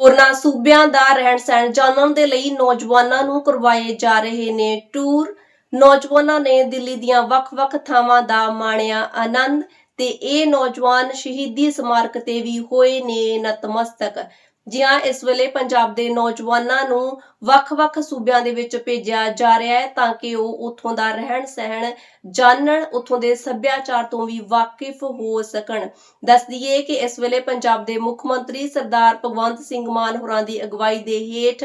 ਹੋਰਨਾਂ ਸੂਬਿਆਂ ਦਾ ਰਹਿਣ ਸਹਿਣ ਜਾਣਨ ਦੇ ਲਈ ਨੌਜਵਾਨਾਂ ਨੂੰ ਕਰਵਾਏ ਜਾ ਰਹੇ ਨੇ ਟੂਰ। ਨੌਜਵਾਨਾਂ ਨੇ ਦਿੱਲੀ ਦੀਆਂ ਵੱਖ-ਵੱਖ ਥਾਵਾਂ ਦਾ ਮਾਣਿਆ ਆਨੰਦ ਤੇ ਇਹ ਨੌਜਵਾਨ ਸ਼ਹੀਦੀ ਸਮਾਰਕ ਤੇ ਵੀ ਹੋਏ ਨੇ ਨਤਮਸਤਕ। ਜੀ ਇਸ ਵੇਲੇ ਪੰਜਾਬ ਦੇ ਨੌਜਵਾਨਾਂ ਨੂੰ ਵੱਖ-ਵੱਖ ਸੂਬਿਆਂ ਦੇ ਵਿੱਚ ਭੇਜਿਆ ਜਾ ਰਿਹਾ ਹੈ ਤਾਂ ਕਿ ਉਹ ਉੱਥੋਂ ਦਾ ਰਹਿਣ ਸਹਿਣ ਜਾਣਨ, ਉੱਥੋਂ ਦੇ ਸੱਭਿਆਚਾਰ ਤੋਂ ਵੀ ਵਾਕਿਫ ਹੋ ਸਕਣ। ਦੱਸ ਦਈਏ ਕਿ ਇਸ ਵੇਲੇ ਪੰਜਾਬ ਦੇ ਮੁੱਖ ਮੰਤਰੀ ਸਰਦਾਰ ਭਗਵੰਤ ਸਿੰਘ ਮਾਨ ਹੋਰਾਂ ਦੀ ਅਗਵਾਈ ਦੇ ਹੇਠ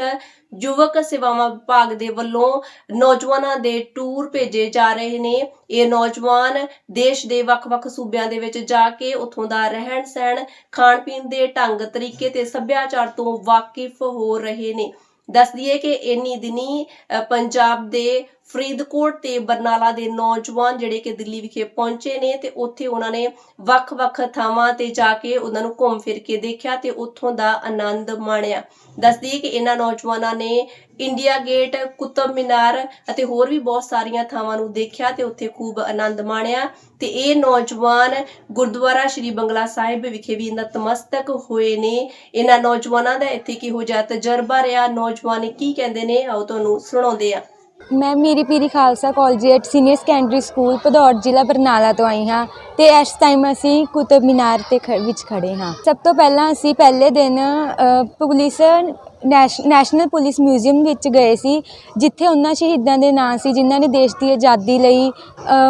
ਯੁਵਕ ਸੇਵਾਵਾਂ ਵਿਭਾਗ ਦੇ ਵੱਲੋਂ ਨੌਜਵਾਨਾਂ ਦੇ ਟੂਰ ਭੇਜੇ ਜਾ ਰਹੇ ਨੇ। ਇਹ ਨੌਜਵਾਨ ਦੇਸ਼ ਦੇ ਵੱਖ-ਵੱਖ ਸੂਬਿਆਂ ਦੇ ਵਿੱਚ ਜਾ ਕੇ ਉੱਥੋਂ ਦਾ ਰਹਿਣ ਸਹਿਣ ਖਾਣ ਪੀਣ ਦੇ ਢੰਗ, ਤਰੀਕੇ ਤੇ ਸੱਭਿਆਚਾਰ ਤੋਂ ਵਾਕਿਫ ਹੋ ਰਹੇ ਨੇ। ਦੱਸ ਦਈਏ ਕਿ ਇੰਨੀ ਦਿਨੀ ਪੰਜਾਬ ਦੇ ਫਰੀਦਕੋਟ ਤੇ ਬਰਨਾਲਾ ਦੇ ਨੌਜਵਾਨ ਜਿਹੜੇ ਕਿ ਦਿੱਲੀ ਵਿਖੇ ਪਹੁੰਚੇ ਨੇ ਤੇ ਉੱਥੇ ਉਹਨਾਂ ਨੇ ਵੱਖ-ਵੱਖ ਥਾਵਾਂ ਤੇ ਜਾ ਕੇ ਉਹਨਾਂ ਨੂੰ ਘੁੰਮ ਫਿਰ ਕੇ ਦੇਖਿਆ ਤੇ ਉੱਥੋਂ ਦਾ ਆਨੰਦ ਮਾਣਿਆ। ਦੱਸਦੀ ਕਿ ਇਹਨਾਂ ਨੌਜਵਾਨਾਂ ਨੇ ਇੰਡੀਆ ਗੇਟ, ਕੁਤਬ ਮੀਨਾਰ ਅਤੇ ਹੋਰ ਵੀ ਬਹੁਤ ਸਾਰੀਆਂ ਥਾਵਾਂ ਨੂੰ ਦੇਖਿਆ ਤੇ ਉੱਥੇ ਖੂਬ ਆਨੰਦ ਮਾਣਿਆ ਤੇ ਇਹ ਨੌਜਵਾਨ ਗੁਰਦੁਆਰਾ ਸ਼੍ਰੀ ਬੰਗਲਾ ਸਾਹਿਬ ਵਿਖੇ ਵੀ ਨਤਮਸਤਕ ਹੋਏ ਨੇ। ਇਹਨਾਂ ਨੌਜਵਾਨਾਂ ਦਾ ਇੱਥੇ ਕਿਹੋ ਜਿਹਾ ਤਜਰਬਾ ਰਿਹਾ? ਨੌਜਵਾਨ ਕੀ ਕਹਿੰਦੇ ਨੇ? ਆਓ ਤੁਹਾਨੂੰ ਸੁਣਾਉਂਦੇ ਆ ਮੈਂ ਮੇਰੀ ਪੀਰੀ Khalsa collegiate senior secondary school Bhadaur ਜ਼ਿਲ੍ਹਾ ਬਰਨਾਲਾ ਤੋਂ ਆਈ ਹਾਂ ਤੇ ਇਸ ਟਾਈਮ ਅਸੀਂ ਕੁਤਬ ਮੀਨਾਰ ਤੇ ਖ- ਵਿੱਚ ਖੜੇ ਹਾਂ। ਸਭ ਤੋਂ ਪਹਿਲਾਂ ਅਸੀਂ ਪਹਿਲੇ ਦਿਨ police, national- national police museum ਵਿੱਚ ਗਏ ਸੀ, ਜਿੱਥੇ ਉਹਨਾਂ ਸ਼ਹੀਦਾਂ ਦੇ ਨਾਂ ਸੀ, ਜਿਨ੍ਹਾਂ ਨੇ ਦੇਸ਼ ਦੀ ਆਜ਼ਾਦੀ ਲਈ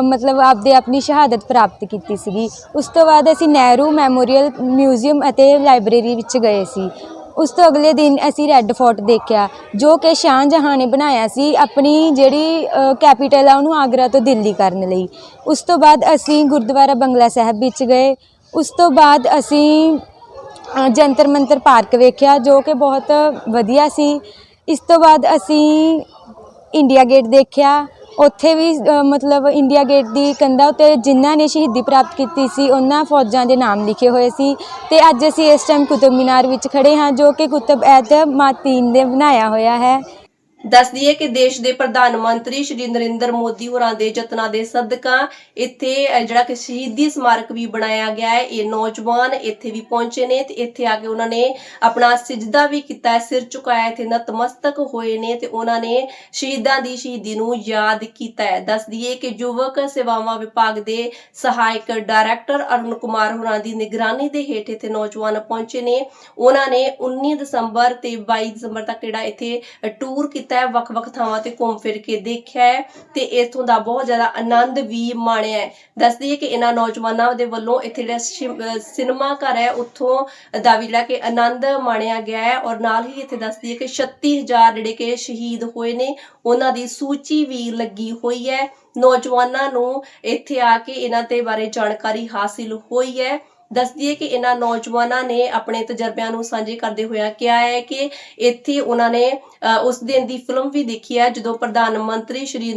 ਮਤਲਬ ਆਪਦੇ ਆਪਣੀ ਸ਼ਹਾਦਤ ਪ੍ਰਾਪਤ ਕੀਤੀ ਸੀਗੀ। ਉਸ ਤੋਂ ਬਾਅਦ ਅਸੀਂ ਨਹਿਰੂ ਮੈਮੋਰੀਅਲ ਮਿਊਜ਼ੀਅਮ ਅਤੇ ਲਾਇਬ੍ਰੇਰੀ ਵਿੱਚ ਗਏ ਸੀ। ਉਸ ਤੋਂ ਅਗਲੇ ਦਿਨ ਅਸੀਂ ਰੈੱਡ ਫੋਰਟ ਦੇਖਿਆ, ਜੋ ਕਿ ਸ਼ਾਹਜਹਾਂ ਨੇ ਬਣਾਇਆ ਸੀ ਆਪਣੀ ਜਿਹੜੀ ਕੈਪੀਟਲ ਆ ਉਹਨੂੰ ਆਗਰਾ ਤੋਂ ਦਿੱਲੀ ਕਰਨ ਲਈ। ਉਸ ਤੋਂ ਬਾਅਦ ਅਸੀਂ ਗੁਰਦੁਆਰਾ ਬੰਗਲਾ ਸਾਹਿਬ ਵਿੱਚ ਗਏ। ਉਸ ਤੋਂ ਬਾਅਦ ਅਸੀਂ ਜੰਤਰ ਮੰਤਰ ਪਾਰਕ ਵੇਖਿਆ, ਜੋ ਕਿ ਬਹੁਤ ਵਧੀਆ ਸੀ। ਇਸ ਤੋਂ ਬਾਅਦ ਅਸੀਂ ਇੰਡੀਆ ਗੇਟ ਦੇਖਿਆ। ਉੱਥੇ ਵੀ ਮਤਲਬ ਇੰਡੀਆ ਗੇਟ ਦੀ ਕੰਧਾਂ ਉੱਤੇ ਜਿਨ੍ਹਾਂ ਨੇ ਸ਼ਹੀਦੀ ਪ੍ਰਾਪਤ ਕੀਤੀ ਸੀ, ਉਹਨਾਂ ਫੌਜਾਂ ਦੇ ਨਾਮ ਲਿਖੇ ਹੋਏ ਸੀ। ਤੇ ਅੱਜ ਅਸੀਂ ਇਸ ਟਾਈਮ ਕੁਤਬ ਮੀਨਾਰ ਵਿੱਚ ਖੜੇ ਹਾਂ, ਜੋ ਕਿ ਕੁਤਬ ਐਤ ਮਾਤੀਨ ਨੇ ਬਣਾਇਆ ਹੋਇਆ ਹੈ। ਦੱਸ ਦਈਏ ਕਿ ਦੇਸ਼ ਦੇ ਪ੍ਰਧਾਨ ਮੰਤਰੀ ਸ਼੍ਰੀ ਨਰਿੰਦਰ ਮੋਦੀ ਹੋਰਾਂ ਦੇ ਯਤਨਾਂ ਦੇ ਸਦਕਾ ਇੱਥੇ ਜਿਹੜਾ ਕਿ ਸ਼ਹੀਦੀ ਸਮਾਰਕ ਵੀ ਬਣਾਇਆ ਗਿਆ ਹੈ, ਇਹ ਨੌਜਵਾਨ ਇੱਥੇ ਵੀ ਪਹੁੰਚੇ ਨੇ ਤੇ ਇੱਥੇ ਆ ਕੇ ਉਹਨਾਂ ਨੇ ਆਪਣਾ ਸਿਜਦਾ ਵੀ ਕੀਤਾ ਹੈ, ਸਿਰ ਝੁਕਾਇਆ, ਇੱਥੇ ਨਤਮਸਤਕ ਹੋਏ ਨੇ ਤੇ ਉਹਨਾਂ ਨੇ ਸ਼ਹੀਦਾਂ ਦੀ ਸ਼ਹੀਦੀ ਨੂੰ ਯਾਦ ਕੀਤਾ ਹੈ। ਦੱਸ ਦਈਏ ਕਿ ਯੁਵਕ ਸੇਵਾਵਾਂ ਵਿਭਾਗ ਦੇ ਸਹਾਇਕ ਡਾਇਰੈਕਟਰ ਅਰੁਣ ਕੁਮਾਰ ਹੋਰਾਂ ਦੀ ਨਿਗਰਾਨੀ ਦੇ ਹੇਠ ਇੱਥੇ ਨੌਜਵਾਨ ਪਹੁੰਚੇ ਨੇ। ਉਹਨਾਂ ਨੇ 19 ਦਸੰਬਰ ਤੇ 22 ਦਸੰਬਰ ਤੱਕ ਜਿਹੜਾ ਇੱਥੇ ਟੂਰ ਕੀਤਾ ਹੈ, ਵੱਖ-ਵੱਖ ਥਾਵਾਂ ਤੇ ਘੁੰਮ ਫਿਰ ਕੇ ਦੇਖਿਆ ਹੈ ਤੇ ਇਥੋਂ ਦਾ ਬਹੁਤ ਜ਼ਿਆਦਾ ਆਨੰਦ ਵੀ ਮਾਣਿਆ ਹੈ। ਦੱਸਦੀ ਦਈਏ ਕਿ ਇਹਨਾਂ ਨੌਜਵਾਨਾਂ ਦੇ ਵੱਲੋਂ ਇੱਥੇ ਜਿਹੜਾ ਸਿਨੇਮਾ ਘਰ ਹੈ, ਉੱਥੋਂ ਦਾ ਵੀ ਲੈ ਕੇ ਆਨੰਦ ਮਾਣਿਆ ਗਿਆ ਹੈ ਔਰ ਨਾਲ ਹੀ ਇੱਥੇ ਦੱਸਦੀ ਹੈ ਕਿ 36000 ਜਿਹੜੇ ਕਿ ਸ਼ਹੀਦ ਹੋਏ ਨੇ, ਉਹਨਾਂ ਦੀ ਸੂਚੀ ਵੀ ਲੱਗੀ ਹੋਈ ਹੈ। ਨੌਜਵਾਨਾਂ ਨੂੰ ਇੱਥੇ ਆ ਕੇ ਇਹਨਾਂ ਤੇ ਬਾਰੇ ਜਾਣਕਾਰੀ ਹਾਸਿਲ ਹੋਈ ਹੈ। ਦੱਸ ਦਈਏ ਕਿ ਇਹਨਾਂ ਨੌਜਵਾਨਾਂ ਨੇ ਆਪਣੇ ਤਜਰਬਿਆਂ ਨੂੰ ਸਾਂਝੇ ਕਰਦੇ ਹੋਇਆ ਕਿਹਾ ਹੈ ਕਿ ਇੱਥੇ ਉਹਨਾਂ ਨੇ ਅ, ਉਸ ਦਿਨ ਦੀ ਫਿਲਮ ਵੀ ਦੇਖੀ ਹੈ ਜਦੋਂ ਪ੍ਰਧਾਨ ਮੰਤਰੀ ਸ਼੍ਰੀ